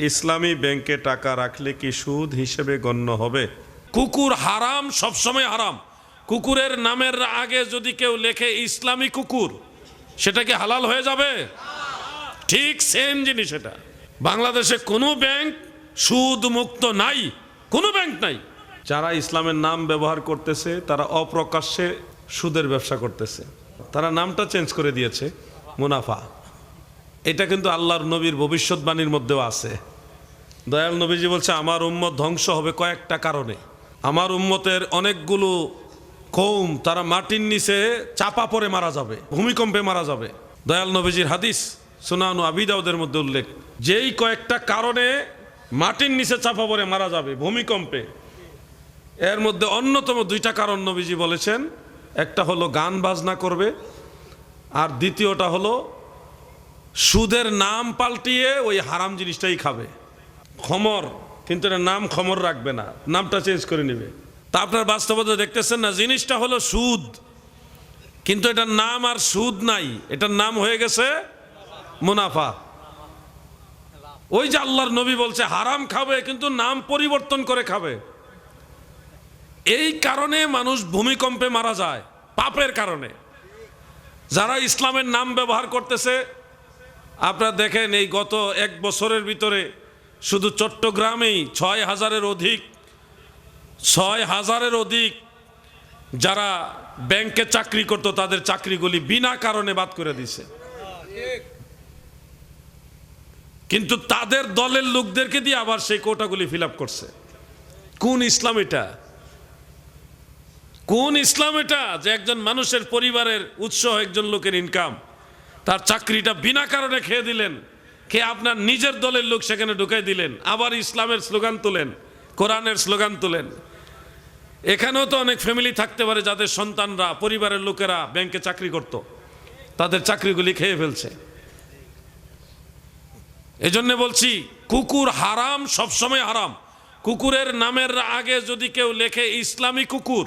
ইসলামী ব্যাংকে টাকা রাখলে কি সুদ হিসেবে গণ্য হবে? কুকুর হারাম সবসময় হারাম। কুকুরের নামের আগে যদি কেউ লেখে ইসলামী কুকুর সেটা কি হালাল হয়ে যাবে? ঠিক সেম জিনিস এটা। বাংলাদেশে কোনো ব্যাংক সুদ মুক্ত নাই কোনো ব্যাংক নাই। যারা ইসলামের নাম ব্যবহার করতেছে তারা অপ্রকাশ্যে সুদের ব্যবসা করতেছে। তারা নামটা চেঞ্জ করে দিয়েছে মুনাফা। এটা কিন্তু আল্লাহর নবীর ভবিষ্যৎবাণীর মধ্যেও আছে। দয়াল নবীজি বলছে, আমার উম্মত ধ্বংস হবে কয়েকটা কারণে। আমার উম্মতের অনেকগুলো কৌম, তারা মাটির নিচে চাপা পরে মারা যাবে, ভূমিকম্পে মারা যাবে। দয়াল নবীজির হাদিস সুনানু আবিদাউদের মধ্যে উল্লেখ। যেই কয়েকটা কারণে মাটির নিচে চাপা পরে মারা যাবে, ভূমিকম্পে। এর মধ্যে অন্যতম দুইটা কারণ নবীজি বলেছেন। একটা হলো, গান বাজনা করবে। আর দ্বিতীয়টা হলো, সুদের নাম পাল্টিয়ে ওই হারাম জিনিসটাই খাবে। খমর, কিন্তু এটা নাম খমর রাখবে না, নামটা চেঞ্জ করে নেবে। তা আপনার বাস্তবতা দেখতেছেন না, জিনিসটা হলো সুদ। কিন্তু এটার নাম আর সুদ নাই, এটার নাম হয়ে গেছে মুনাফা। ওই যে আল্লাহর নবী বলছে, হারাম খাবে, কিন্তু নাম পরিবর্তন করে খাবে। এই কারণে মানুষ ভূমিকম্পে মারা যায়, পাপের কারণে। যারা ইসলামের নাম ব্যবহার করতেছে, আপনারা দেখেন এই গত এক বছরের ভিতরে শুধু চট্টগ্রামেই ছয় হাজারের অধিক, ছয় হাজারের অধিক যারা ব্যাংকে চাকরি করত, তাদের চাকরিগুলি বিনা কারণে বাদ করে দিছে। কিন্তু তাদের দলের লোকদেরকে দিয়ে আবার সেই কোটাগুলি ফিল করছে। কোন ইসলাম এটা? কোন ইসলাম এটা যে একজন মানুষের পরিবারের উৎস, একজন লোকের ইনকাম তার চাকরিটা বিনা কারণে খেয়ে দিলেন? খেয়ে আপনার নিজের দলের লোক সেখানে ঢুকাই দিলেন? আবার ইসলামের স্লোগান তোলেন, কোরআনের স্লোগান তোলেন। এখানেও তো অনেক ফ্যামিলি থাকতে পারে যাদের সন্তানরা, পরিবারের লোকেরা ব্যাংকে চাকরি করত। তাদের চাকরিগুলি খেয়ে ফেলছে। এই এজন্য বলছি, কুকুর হারাম, সবসময় হারাম। কুকুরের নামের আগে যদি কেউ লেখে ইসলামী কুকুর,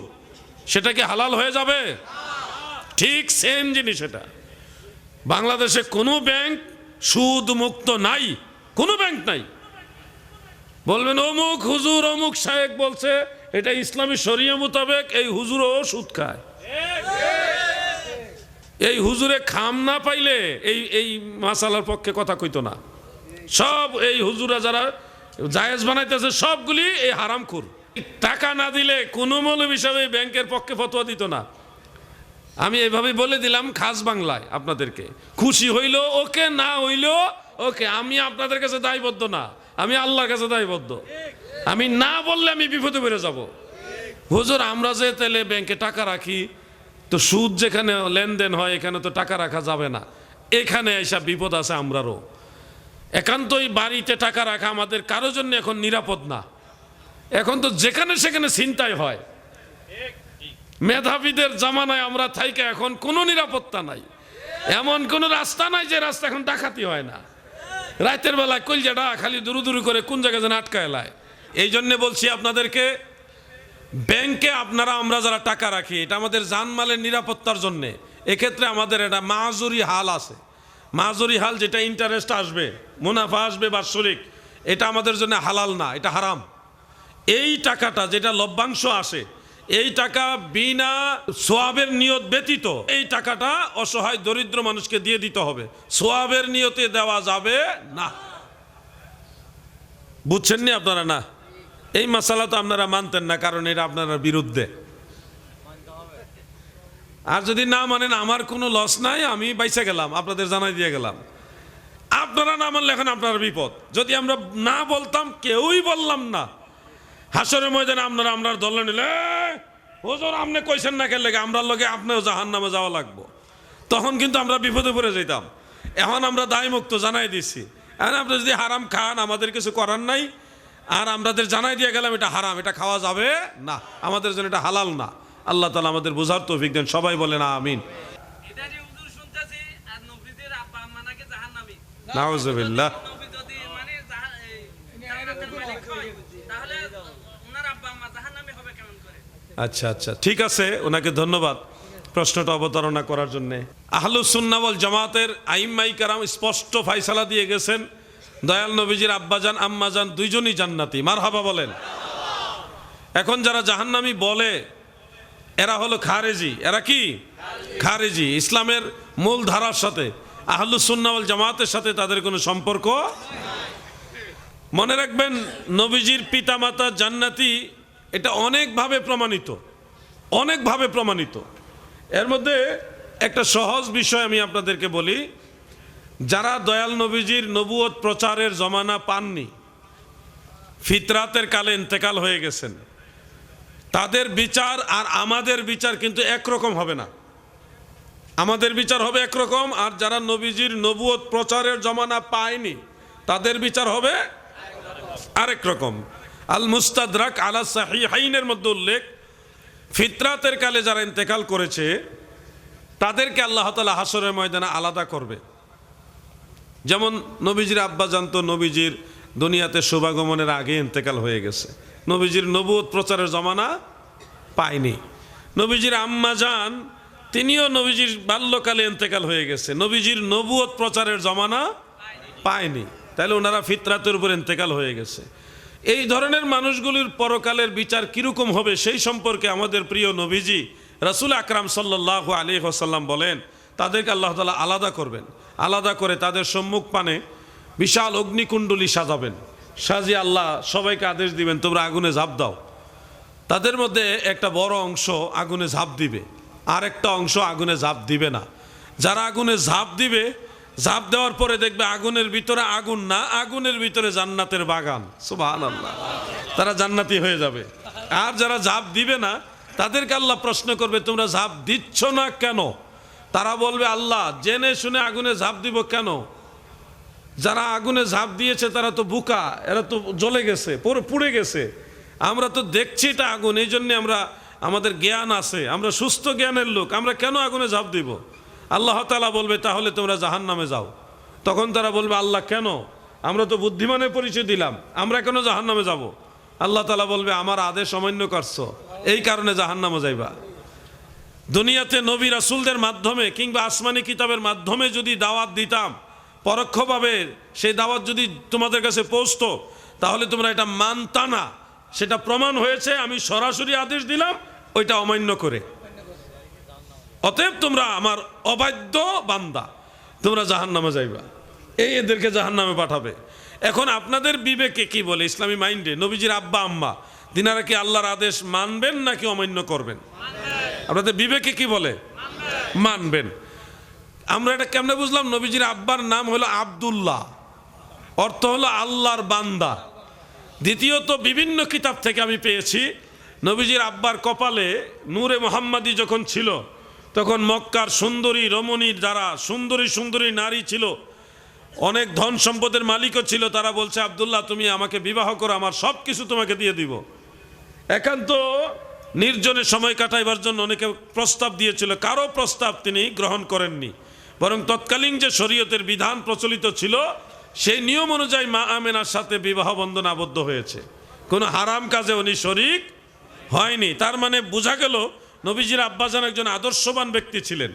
সেটা কি হালাল হয়ে যাবে? ঠিক সেম জিনিস এটা। বাংলাদেশে কোনো ব্যাংক সুদ মুক্ত নাই, কোনো ব্যাংক নাই। বলবেন, অমুক হুজুর, অমুক সাহেব বলছে, এটা ইসলামী শরিয়া মোতাবেক, এই হুজুরও সুদ খায়। এই হুজুরে খাম না পাইলে এই এই মাসালার পক্ষে কথা কইতো না। সব এই হুজুরা যারা জায়েজ বানাইতেছে, সবগুলি এই হারামখুর। টাকা না দিলে কোনো মৌলব হিসাবে ব্যাংকের পক্ষে ফতোয়া দিত না। আমি এভাবে বলে দিলাম খাস বাংলায় আপনাদেরকে। খুশি হইল ওকে, না হইল ওকে। আমি আপনাদের কাছে দায়বদ্ধ না, আমি আল্লাহর কাছে দায়বদ্ধ। আমি না বললে আমি বিপদে পড়ে যাব। হুজুর, আমরা যে তেলে ব্যাংকে টাকা রাখি, তো সুদ যেখানে লেনদেন হয়, এখানে তো টাকা রাখা যাবে না। এখানে এসব বিপদ আছে আমরারও। একান্তই বাড়িতে টাকা রাখা আমাদের কারও জন্য এখন নিরাপদ না। এখন তো যেখানে সেখানে চিন্তাই হয়। মেধাবীদের জামানায় আমরা থাইকে এখন কোনো নিরাপত্তা নাই। এমন কোনো রাস্তা নাই যে রাস্তা এখন ডাকাতি হয় না। রাতের বেলায় কলজাটা খালি দুরু দুরু করে কোন জায়গায় যেন আটকায় লায় এই জন্যে বলছি আপনাদেরকে, ব্যাংকে আপনারা আমরা যারা টাকা রাখি, এটা আমাদের জানমালের নিরাপত্তার জন্যে। এক্ষেত্রে আমাদের এটা মাজুরি হাল আছে। মাজুরি হাল যেটা ইন্টারেস্ট আসবে, মুনাফা আসবে বাৎসরিক, এটা আমাদের জন্য হালাল না, এটা হারাম। এই টাকাটা যেটা লভ্যাংশ আসে এই টাকা বিনা সোয়াবের নিয়ত ব্যতীত এই টাকাটা অসহায় দরিদ্র মানুষকে দিয়ে দিতে হবে। সোয়াবের নিয়তে দেওয়া যাবে না। বুঝছেন নি আপনারা না? এই মশালা তো আপনারা মানতেন না, কারণ এটা আপনারা বিরুদ্ধে। আর যদি না মানেন, আমার কোনো লস নাই, আমি বাইসে গেলাম, আপনাদের জানাই দিয়ে গেলাম। আপনারা না মানলে এখন আপনার বিপদ। যদি আমরা না বলতাম, কেউই বললাম না। হাসরের ময়দানে আপনারা আমরা দলে নিলে হুজুর আপনি কইছেন না খেলে আমরা লগে আপনিও জাহান নামে যাওয়া লাগবো। তখন কিন্তু আমরা বিপদে পড়ে যেতাম এখন আমরা দায় মুক্ত জানাই দিছি। এখন আপনি যদি হারাম খান আমাদের কিছু করার নাই আর আমাদের জানাই দিয়ে গেলাম এটা হারাম এটা খাওয়া যাবে না আমাদের জন্য এটা হালাল না। আল্লাহ তালা আমাদের বোঝার তৌফিক দেন সবাই বলে না আমিন নাউজুবিল্লাহ। আচ্ছা আচ্ছা। ঠিক আছে, ওনাকে ধন্যবাদ প্রশ্নটা অবতারণা করার জন্য। আহলুসুন্নাওয়াল জামাতের আইম্মাই কারাম স্পষ্ট ফাইসালা দিয়ে গেছেন। দয়াল নবীজির আব্বাজান, আম্মাজান, দুইজনই জান্নাতি। মার হাবা বলেন। এখন যারা জাহান্নামি বলে, এরা হলো খারেজি। এরা কি? খারেজি। ইসলামের মূল ধারার সাথে আহলুসুন্নাওয়াল জামাতের সাথে তাদের কোনো সম্পর্ক মনে রাখবেন, নবীজির পিতামাতা জান্নাতি এটা অনেকভাবে প্রমাণিত অনেকভাবে প্রমাণিত। এর মধ্যে একটা সহজ বিষয় আমি আপনাদেরকে বলি, যারা দয়াল নবীজির নবুয়ত প্রচারের জমানা পাননি, ফিতরাতের কালে ইন্তেকাল হয়ে গেছেন, তাদের বিচার আর আমাদের বিচার কিন্তু একরকম হবে না। আমাদের বিচার হবে একরকম, আর যারা নবীজির নবুয়ত প্রচারের জমানা পায়নি, তাদের বিচার হবে আরেক রকম। আল মুস্তাদরাক আলা সাহিহাইনের মধ্যে উল্লেখ, ফিতরাতের কালে যারা ইন্তেকাল করেছে, তাদেরকে আল্লাহ তালা হাসরের ময়দানে আলাদা করবে। যেমন নবীজির আব্বা জানতো নবীজির দুনিয়াতে শুভাগমনের আগে ইন্তেকাল হয়ে গেছে। নবীজির নবুয়ত প্রচারের জমানা পায়নি। নবীজির আম্মা যান তিনিও নবীজির বাল্যকালে ইন্তেকাল হয়ে গেছে। নবীজির নবুয়ত প্রচারের জমানা পায়নি। তাহলে ওনারা ফিতরাতের উপর ইন্তেকাল হয়ে গেছে। এই ধরনের মানুষগুলির পরকালের বিচার কীরকম হবে সেই সম্পর্কে আমাদের প্রিয় নবীজি রাসুল আকরাম সাল্লাহ আলী হোসাল্লাম বলেন, তাদেরকে আল্লাহ তালা আলাদা করবেন। আলাদা করে তাদের সম্মুখ পানে বিশাল অগ্নিকুণ্ডলী সাজাবেন। সাজিয়ে আল্লাহ সবাইকে আদেশ দিবেন, তোমরা আগুনে ঝাঁপ দাও। তাদের মধ্যে একটা বড় অংশ আগুনে ঝাঁপ দিবে। আর একটা অংশ আগুনে ঝাঁপ দিবে না। যারা আগুনে ঝাঁপ দিবে ঝাঁপ দেওয়ার পরে দেখবে আগুনের ভিতরে আগুন না, আগুনের ভিতরে জান্নাতের বাগান। সুবাহ আল্লাহ তারা জান্নাতি হয়ে যাবে। আর যারা ঝাঁপ দিবে না, তাদেরকে আল্লাহ প্রশ্ন করবে, তোমরা ঝাঁপ দিচ্ছ না কেন? তারা বলবে, আল্লাহ, জেনে শুনে আগুনে ঝাঁপ দিব কেন? যারা আগুনে ঝাঁপ দিয়েছে, তারা তো বুকা, এরা তো জ্বলে গেছে পুরো পুড়ে গেছে। আমরা তো দেখছি এটা আগুন, এই জন্যে আমরা, আমাদের জ্ঞান আছে। আমরা সুস্থ জ্ঞানের লোক, আমরা কেন আগুনে ঝাঁপ দিব? আল্লাহ তালা বলবে, তাহলে তোমরা জাহান নামে যাও। তখন তারা বলবে, আল্লাহ, কেন? আমরা তো বুদ্ধিমানের পরিচয় দিলাম, আমরা কেন জাহান নামে যাব? আল্লাহ তালা বলবে, আমার আদেশ অমান্য করছ, এই কারণে জাহান নামে যাইবা। দুনিয়াতে নবী রাসুলদের মাধ্যমে কিংবা আসমানি কিতাবের মাধ্যমে যদি দাওয়াত দিতাম, পরোক্ষভাবে সেই দাওয়াত যদি তোমাদের কাছে পৌঁছতো, তাহলে তোমরা এটা মানতা না। সেটা প্রমাণ হয়েছে, আমি সরাসরি আদেশ দিলাম, ওইটা অমান্য করে। অতএব তোমরা আমার অবাধ্য বান্দা। তোমরা জাহান নামে যাইবা। এই এদেরকে জাহান নামে পাঠাবে। এখন আপনাদের বিবেকে কি বলে? ইসলামী মাইন্ডে নবীজির আব্বা আম্মা দিনারা কি আল্লাহর আদেশ মানবেন নাকি অমান্য করবেন? আপনাদের বিবেকে কি বলে? মানবেন। আমরা এটা কেমনে বুঝলাম? নবীজির আব্বার নাম হলো আব্দুল্লাহ। অর্থ হলো আল্লাহর বান্দা। দ্বিতীয়ত বিভিন্ন কিতাব থেকে আমি পেয়েছি নবীজির আব্বার কপালে নূরে মোহাম্মদী যখন ছিল তখন মক্কার সুন্দরী রমণীর যারা সুন্দরী সুন্দরী নারী ছিল, অনেক ধন সম্পদের মালিকও ছিল, তারা বলছে, আবদুল্লাহ, তুমি আমাকে বিবাহ করো, আমার সব কিছু তোমাকে দিয়ে দিব। একান্ত নির্জনে সময় কাটাইবার জন্য অনেকে প্রস্তাব দিয়েছিল, কারও প্রস্তাব তিনি গ্রহণ করেননি। বরং তৎকালীন যে শরীয়তের বিধান প্রচলিত ছিল, সেই নিয়ম অনুযায়ী মা আমেনার সাথে বিবাহ বন্ধন আবদ্ধ হয়েছে। কোনো হারাম কাজে উনি শরিক হয়নি। তার মানে বোঝা গেল নবীজির আব্বাজান একজন আদর্শবান ব্যক্তি ছিলেন।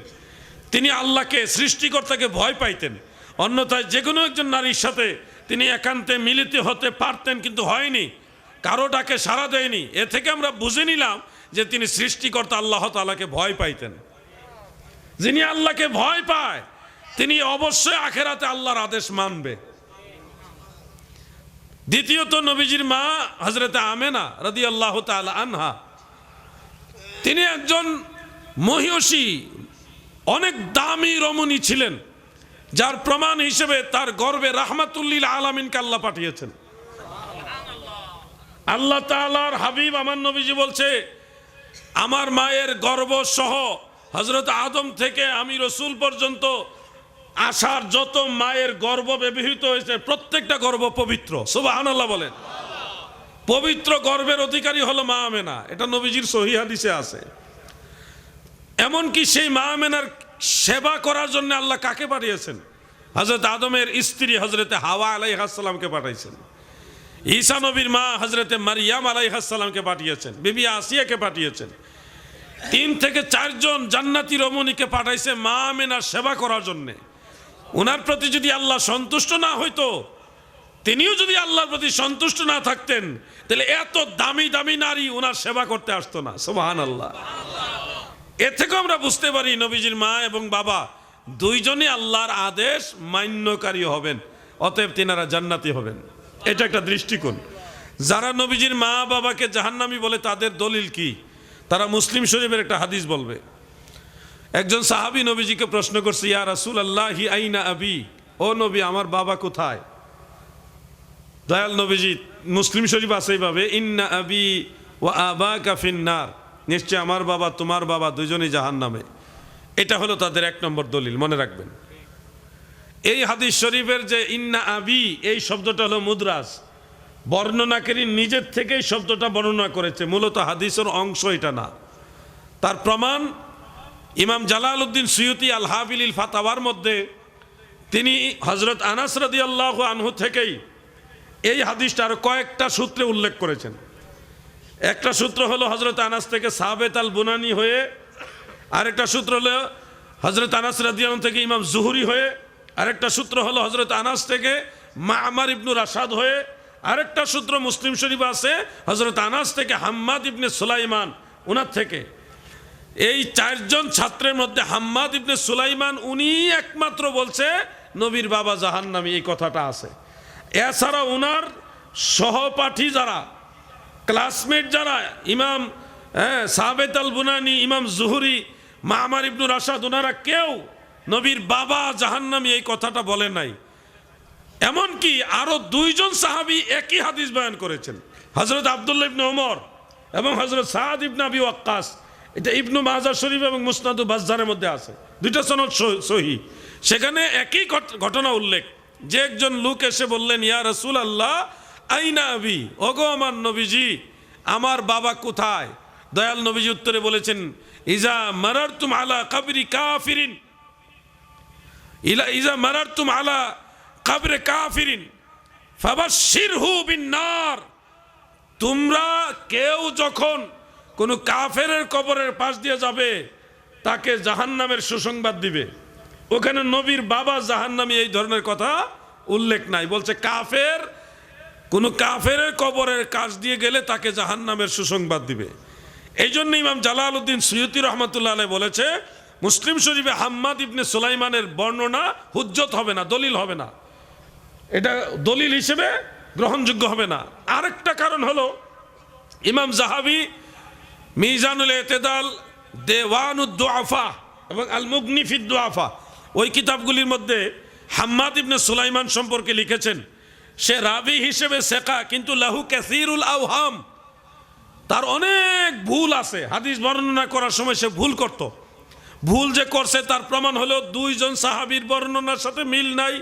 তিনি আল্লাহকে, সৃষ্টিকর্তাকে ভয় পাইতেন। অন্যথায় যে কোনো একজন নারীর সাথে তিনি একান্তে মিলিত হতে পারতেন কিন্তু হয়নি। কারও ডাকে সাড়া দেয়নি। এ থেকে আমরা বুঝে নিলাম যে তিনি সৃষ্টিকর্তা আল্লাহ তালাকে ভয় পাইতেন। যিনি আল্লাহকে ভয় পায়, তিনি অবশ্যই আখেরাতে আল্লাহর আদেশ মানবে। দ্বিতীয়ত নবীজির মা হজরতে আমেনা রাদি আল্লাহ আনহা তিনি একজন মহিষী, অনেক দামি রমণী ছিলেন, যার প্রমাণ হিসেবে তার গর্বে রাহমাতুল্লিল আলামিনকে আল্লাহ পাঠিয়েছেন। আল্লাহ তাআলার হাবিব আমার নবীজি বলছে, আমার মায়ের গর্ব সহ হজরত আদম থেকে আমি রসুল পর্যন্ত আসার যত মায়ের গর্ব ব্যবহৃত হয়েছে, প্রত্যেকটা গর্ব পবিত্র। সুবহানাল্লাহ বলেন। পবিত্র গর্বের অধিকারী হলো মা আমেনা। এটা নবীজির সহি হাদিসে আছে। এমনকি সেই মা আমেনার সেবা করার জন্য আল্লাহ কাকে পাঠিয়েছেন? হজরত আদমের স্ত্রী হজরতে হাওয়া আলাইহাসাল্লামকে পাঠাইছেন। ঈসা নবীর মা হজরতে মারিয়াম আলাইহাসাল্লামকে পাঠিয়েছেন। বিবি আসিয়াকে পাঠিয়েছেন। তিন থেকে চারজন জান্নাতি রমণীকে পাঠাইছে মা আমেনার সেবা করার জন্যে। ওনার প্রতি যদি আল্লাহ সন্তুষ্ট না হইতো তিনিও যদি আল্লাহর প্রতি সন্তুষ্ট না থাকতেন, তাহলে এত দামি দামি নারী ওনার সেবা করতে আসতো না। সোহান আল্লাহ এর থেকে আমরা বুঝতে পারি, নবীজির মা এবং বাবা দুইজনই আল্লাহর আদেশ মান্যকারী হবেন, অতএব তিনারা জান্নাতি হবেন। এটা একটা দৃষ্টিকোণ। যারা নবীজির মা বাবাকে জাহান্নামি বলে তাদের দলিল কি? তারা মুসলিম শরীফের একটা হাদিস বলবে। একজন সাহাবী নবীজিকে প্রশ্ন করছে, ইয়া রাসুল আল্লাহ আইনা আবি? ও নবী, আমার বাবা কোথায়? দয়াল নবীজি, মুসলিম শরীফ আছে এইভাবে, ইন্না আবি ও আবা কাফিন্নার নিশ্চয় আমার বাবা, তোমার বাবা দুজনেই জাহান নামে এটা হলো তাদের এক নম্বর দলিল, মনে রাখবেন। এই হাদিস শরীফের যে ইন্না আবি এই শব্দটা হলো মুদ্রাস বর্ণনাকারী নিজের থেকেই শব্দটা বর্ণনা করেছে, মূলত হাদিসের অংশ এটা না। তার প্রমাণ, ইমাম জালাল উদ্দিন সৈয়দি আল হাবিল ফাতাওয়ার মধ্যে তিনি হজরত আনাস রাদি আল্লাহ আনহু থেকেই এই হাদিসটা আরও কয়েকটা সূত্রে উল্লেখ করেছেন। একটা সূত্র হলো হজরত আনাস থেকে সাবেত আল বুনানি হয়ে, আরেকটা সূত্র হলো হজরত আনাস রাদিয়ান থেকে ইমাম জুহুরি হয়ে, আরেকটা সূত্র হলো হজরত আনাস থেকে মা আমার ইবনুর আসাদ হয়ে, আরেকটা সূত্র মুসলিম শরীফ আছে হজরত আনাস থেকে হাম্মাদ ইবনে সুলাইমান ওনার থেকে। এই চারজন ছাত্রের মধ্যে হাম্মাদ ইবনে সুলাইমান উনি একমাত্র বলছে, নবীর বাবা জাহান্নামী, এই কথাটা আছে। এছাড়া ওনার সহপাঠী যারা ক্লাসমেট যারা, ইমাম হ্যাঁ সাবেত আল বুনানি, ইমাম জুহুরি, মামার ইবনুর আসাদ ওনারা কেউ নবীর বাবা জাহান্নামী এই কথাটা বলে নাই। এমনকি আরও দুইজন সাহাবী একই হাদিস বয়ান করেছেন। হজরত আবদুল্লাহ ইবনে ওমর এবং হজরত সাদ ইবনে আবি ওয়াক্কাস। এটা ইবনু মাজার শরীফ এবং মুসনাদু বাজারের মধ্যে আছে। দুইটা সনদ সহি। সেখানে একই ঘটনা উল্লেখ। যে একজন লোক এসে বললেন, ইয়া রসুল আল্লাহ আইনা আবি? ওগো আমার নবীজি, আমার বাবা কোথায়? দয়াল নবীজি উত্তরে বলেছেন, ইজা মারার তুম আলা কাবরি কাফিরিন। ইলা, ইজা মারারতুম আলা কাবরে কাফিরিন। ফাবাশশিরহু বিন্নার। তোমরা কেউ যখন কোনো কাফেরের কবরের পাশ দিয়ে যাবে, তাকে জাহান্নামের সুসংবাদ দিবে। ওখানে নবীর বাবা জাহান্নামী এই ধরনের কথা উল্লেখ নাই। বলছে, কাফের, কোনো কাফের কবরের কাজ দিয়ে গেলে তাকে জাহান্নামের সুসংবাদ দিবে। এই জন্য ইমাম জালাল উদ্দিন সৈয়দি রহমতুল্লাহ বলেছে, মুসলিম শরীফে হাম্মাদ ইবনে সুলাইমানের বর্ণনা হুজ্জত হবে না, দলিল হবে না। এটা দলিল হিসেবে গ্রহণযোগ্য হবে না। আরেকটা কারণ হলো, ইমাম জাহাবি মিজানুল এতেদাল দেওয়ানুদ্দোয়াফা এবং আল মুগনিফিদ্দোয়াফা ওই কিতাবগুলির মধ্যে হাম্মাদ ইবনে সুলাইমান সম্পর্কে লিখেছেন, সে রাবি হিসেবে শেখা কিন্তু লাহু ক্যাসিরুল আউহাম তার অনেক ভুল আছে। হাদিস বর্ণনা করার সময় সে ভুল করত। ভুল যে করছে, তার প্রমাণ হলো দুইজন সাহাবীর বর্ণনার সাথে মিল নাই,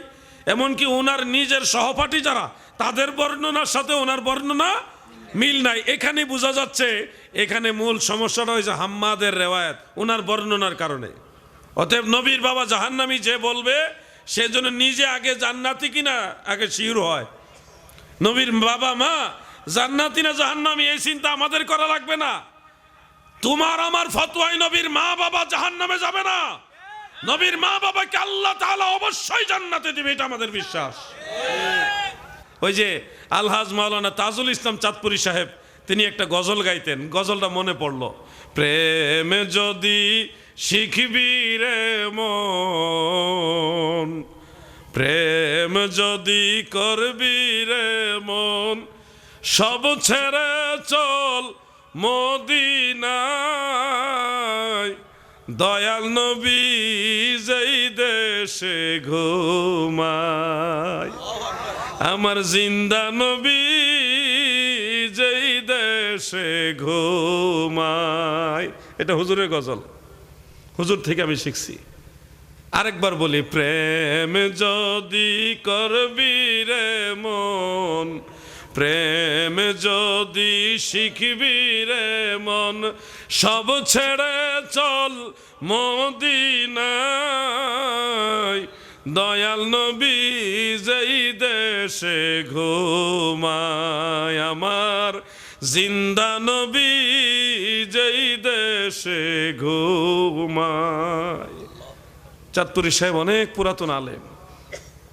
এমনকি ওনার নিজের সহপাঠী যারা, তাদের বর্ণনার সাথে ওনার বর্ণনা মিল নাই। এখানে বোঝা যাচ্ছে, এখানে মূল সমস্যাটা হয়েছে হাম্মাদের রেওয়ায়ত ওনার বর্ণনার কারণে। অতএব নবীর বাবা জাহান্নামী যে বলবে সেজন্য নিজে আগে জান্নাতি কিনা, আগে শিউর হয়। নবীর বাবা মা, জান্নাতি না জাহান্নামী, এই চিন্তা আমাদের করা লাগবে না। তোমার আমার ফতোয়াই নবীর মা বাবা জাহান্নামে যাবে না। নবীর মা বাবাকে আল্লাহ তাআলা অবশ্যই জান্নাতে দিবে, এটা আমাদের বিশ্বাস। ওই যে আলহাজ মাওলানা তাজুল ইসলাম চাঁদপুরি সাহেব, তিনি একটা গজল গাইতেন, গজলটা মনে পড়ল। প্রেম যদি শিখবি রে মন। প্রেম যদি করবি রে মন, সব ছেড়ে চল মদিনায়। দয়াল নবী যেই দেশে ঘুমায়, আমার জিন্দা নবী যেই দেশে ঘুমায়। এটা হুজুরের গজল। হুজুর থেকে আমি শিখছি। আরেকবার বলি, প্রেম যদি করবি রে মন, প্রেম যদি শিখবি রে মন, সব ছেড়ে চল মদিনায়। দয়াল নবী যেই দেশে ঘুমায় আমার, জিন্দা নবী যেই দেশে ঘুমায় চাঁদপুরি সাহেব অনেক পুরাতন আলেম,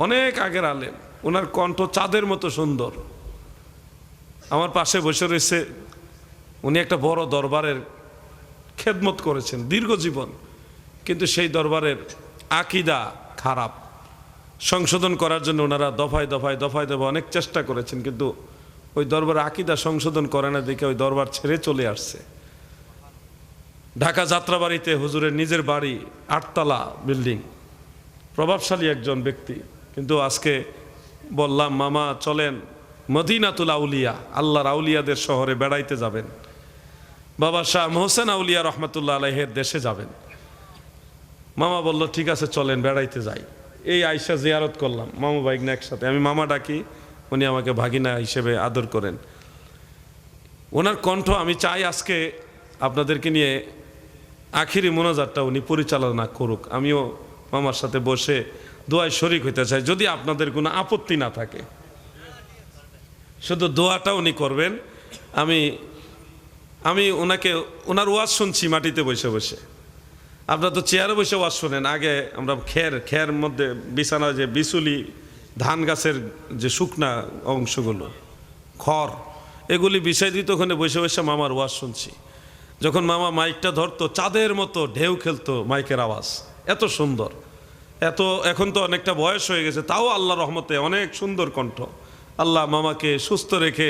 অনেক আগের আলেম। ওনার কণ্ঠ চাঁদের মতো সুন্দর। আমার পাশে বসে রয়েছে, উনি একটা বড় দরবারের খেদমত করেছেন, দীর্ঘ জীবন। কিন্তু সেই দরবারের আকিদা খারাপ। সংশোধন করার জন্য ওনারা দফায় দফায় দফায় দফায় অনেক চেষ্টা করেছেন, কিন্তু ওই দরবার আকিদা সংশোধন করে না, দেখে ওই দরবার ছেড়ে চলে আসছে। ঢাকা যাত্রাবাড়িতে হুজুরের নিজের বাড়ি, আটতলা বিল্ডিং। প্রভাবশালী একজন ব্যক্তি। কিন্তু আজকে বললাম, মামা, চলেন মদিনাতুল আউলিয়া, আল্লাহর আউলিয়াদের শহরে বেড়াইতে যাবেন। বাবা শাহ মোহসেন আউলিয়া রহমতুল্লাহ আলহের দেশে যাবেন। মামা বলল, ঠিক আছে, চলেন, বেড়াইতে যাই। এই আয়সা জিয়ারত করলাম, মামা বাইক না একসাথে। আমি মামা ডাকি, উনি আমাকে ভাগিনা হিসেবে আদর করেন। ওনার কণ্ঠ আমি চাই আজকে আপনাদেরকে নিয়ে আখিরি মোনাজারটা উনি পরিচালনা করুক। আমিও মামার সাথে বসে দোয়ায় শরিক হইতে চাই, যদি আপনাদের কোনো আপত্তি না থাকে। শুধু দোয়াটা উনি করবেন। আমি আমি ওনাকে, ওনার ওয়াজ শুনছি মাটিতে বসে বসে। আপনারা তো চেয়ারে বসে ওয়াজ শোনেন। আগে আমরা খের খের মধ্যে বিছানা যে বিচুলি, ধান গাছের যে শুকনা অংশগুলো, খড়, এগুলি বিষয় দিত ওখানে বসে বসে মামার ওয়াজ শুনছি। যখন মামা মাইকটা ধরতো, চাঁদের মতো ঢেউ খেলতো মাইকের আওয়াজ। এত সুন্দর। এত, এখন তো অনেকটা বয়স হয়ে গেছে, তাও আল্লাহ রহমতে অনেক সুন্দর কণ্ঠ। আল্লাহ মামাকে সুস্থ রেখে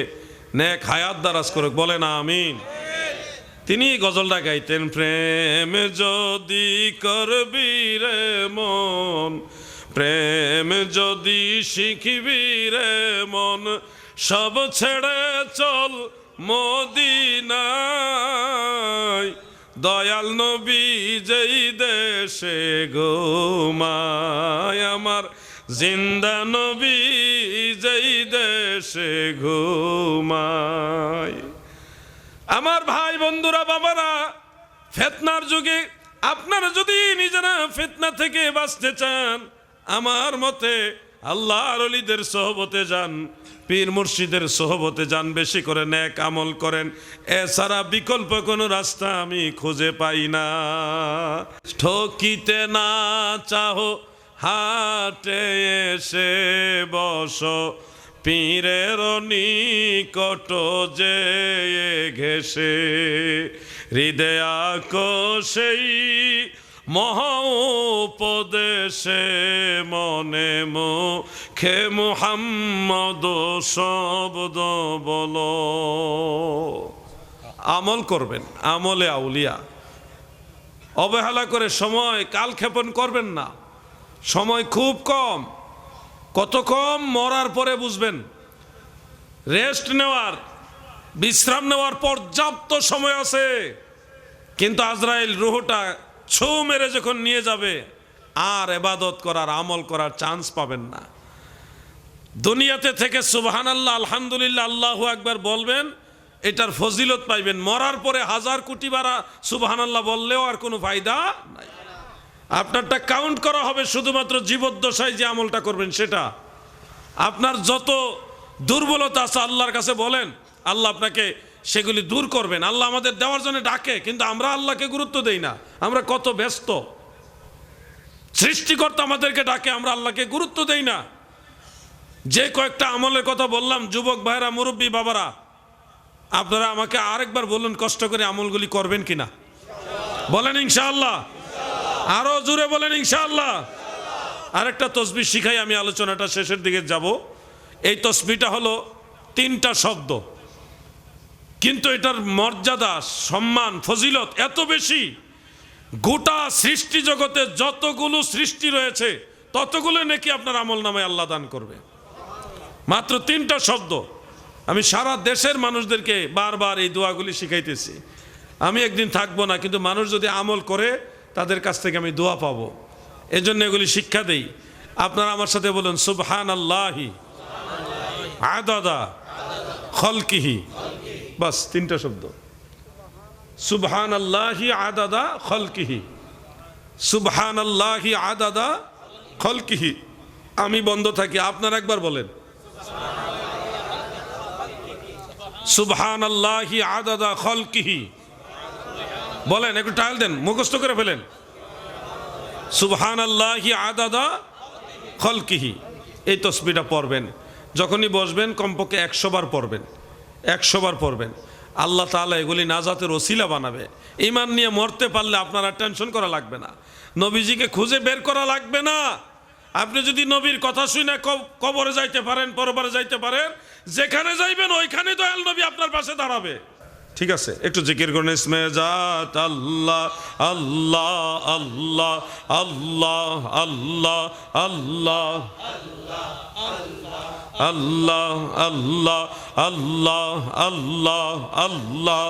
ন্যাক হায়াত দারাজ করুক বলে না আমিন। তিনি গজলটা গাইতেন, প্রেম যদি করবি রে মন, প্রেম যদি শিখিবি রে মন, সব ছেড়ে চল মদিনায় দয়াল নবী যেই দেশে ঘুমায়, আমার জিন্দা নবী যেই দেশে ঘুমায়। আমার ভাই বন্ধুরা, বাবারা, ফেতনার যুগে আপনারা যদি নিজেরা ফেতনা থেকে বাঁচতে চান, আমার মতে আল্লাহর অলিদের সহবতে যান। পীর মুর্শিদের সহবতে যান, বেশি করে ন্যাক আমল করেন। এছাড়া বিকল্প কোনো রাস্তা আমি খুঁজে পাই না। ঠকিতে না চাহো, হাটে এসে বসো। পীরের নিকট যে ঘেসে হৃদয়া সেই মহা উপদেশে মনে মুখে মুহাম্মদ শব্দ বলো। আমল করবেন, আমলে আউলিয়া। অবহেলা করে সময় কালক্ষেপণ করবেন না। সময় খুব কম। কত কম মরার পরে বুঝবেন। রেস্ট নেওয়ার, বিশ্রাম নেওয়ার পর্যাপ্ত সময় আছে। কিন্তু আজরাইল রুহটা ছৌ মেরে যখন নিয়ে যাবে, আর এবাদত করার, আমল করার চান্স পাবেন না। দুনিয়াতে থেকে সুবহান আল্লাহ আলহামদুলিল্লাহ, আল্লাহ একবার বলবেন, এটার ফজিলত পাইবেন। মরার পরে হাজার কোটি বারা সুবহান আল্লাহ বললেও আর কোনো ফায়দা নাই। আপনারটা কাউন্ট করা হবে শুধুমাত্র জীবদ্দশায় যে আমলটা করবেন সেটা। আপনার যত দুর্বলতা আছে আল্লাহর কাছে বলেন, আল্লাহ আপনাকে সেগুলি দূর করবেন। আল্লাহ আমাদের দেওয়ার জন্য ডাকে, কিন্তু আমরা আল্লাহকে গুরুত্ব দেই না। আমরা কত ব্যস্ত। সৃষ্টিকর্তা আমাদেরকে ডাকে, আমরা আল্লাহকে গুরুত্ব দেই না। যে কয়েকটা আমলের কথা বললাম, যুবক ভাইরা মুরব্বী বাবারা, আপনারা আমাকে আরেকবার বলুন, কষ্ট করে আমলগুলি করবেন কিনা? বলেন ইনশাআল্লাহ। আরও জোরে বলেন ইনশাআল্লাহ। আরেকটা তসবি শিখাই আমি, আলোচনাটা শেষের দিকে যাব। এই তসবিটা হলো তিনটা শব্দ। কিন্তু এটার মর্যাদা, সম্মান, ফজিলত এত বেশি। গোটা সৃষ্টি জগতে যতগুলো সৃষ্টি রয়েছে, ততগুলো নাকি আপনার আমল নামে আল্লাহ দান করবে। মাত্র তিনটা শব্দ। আমি সারা দেশের মানুষদেরকে বারবার এই দোয়াগুলি শিখাইতেছি। আমি একদিন থাকব না, কিন্তু মানুষ যদি আমল করে, তাদের কাছ থেকে আমি দোয়া পাবো। এজন্য এগুলি শিক্ষা দেই। আপনারা আমার সাথে বলুন সুবহান আল্লাহি আদাদা, খলকিহি। বাস, তিনটা শব্দ। সুবহান আল্লাহি আদাদা খলকিহি। সুবহান আল্লাহি আদাদা খলকিহি। আমি বন্ধ থাকি, আপনারা একবার বলেন। সুবহান আল্লাহি আদাদা খলকিহি। বলেন, একটু টাইল দেন, মুখস্থ করে ফেলেন। সুবহান আল্লাহি আদাদা খলকিহি। এই তসবিটা পড়বেন। যখনই বসবেন, কমপক্ষে একশো বার পড়বেন। একশো বার পড়বেন। আল্লাহ তালা এগুলি নাজাতের ওসিলা বানাবে। ইমান নিয়ে মরতে পারলে আপনার আর টেনশন করা লাগবে না। নবীজিকে খুঁজে বের করা লাগবে না। আপনি যদি নবীর কথা শুনে কবরে যাইতে পারেন, পরবারে যাইতে পারেন, যেখানে যাইবেন ওইখানে দয়াল নবী আপনার পাশে দাঁড়াবে। ঠিক আছে একটু জিকির করুন ইসমে জাত আল্লাহ আল্লাহ আল্লাহ আল্লাহ আল্লাহ আল্লাহ আল্লাহ আল্লাহ আল্লাহ আল্লাহ আল্লাহ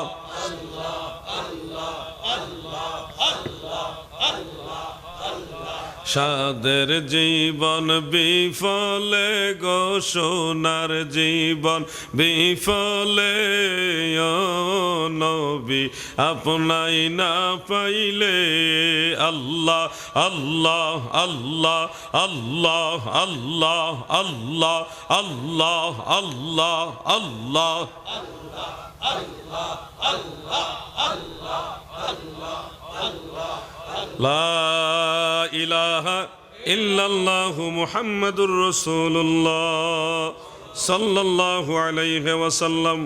সাদের জীবন বিফলে গো সোনার জীবন বিফলে নবী, আপনাই না পাইলে আল্লাহ আল্লাহ আল্লাহ আল্লাহ আল্লাহ আল্লাহ আল্লাহ আল্লাহ আল্লাহ। لا মুহাম্মাদুর রসুল্লাহ সাল্লাহ আলাইহি ওয়াসাল্লাম।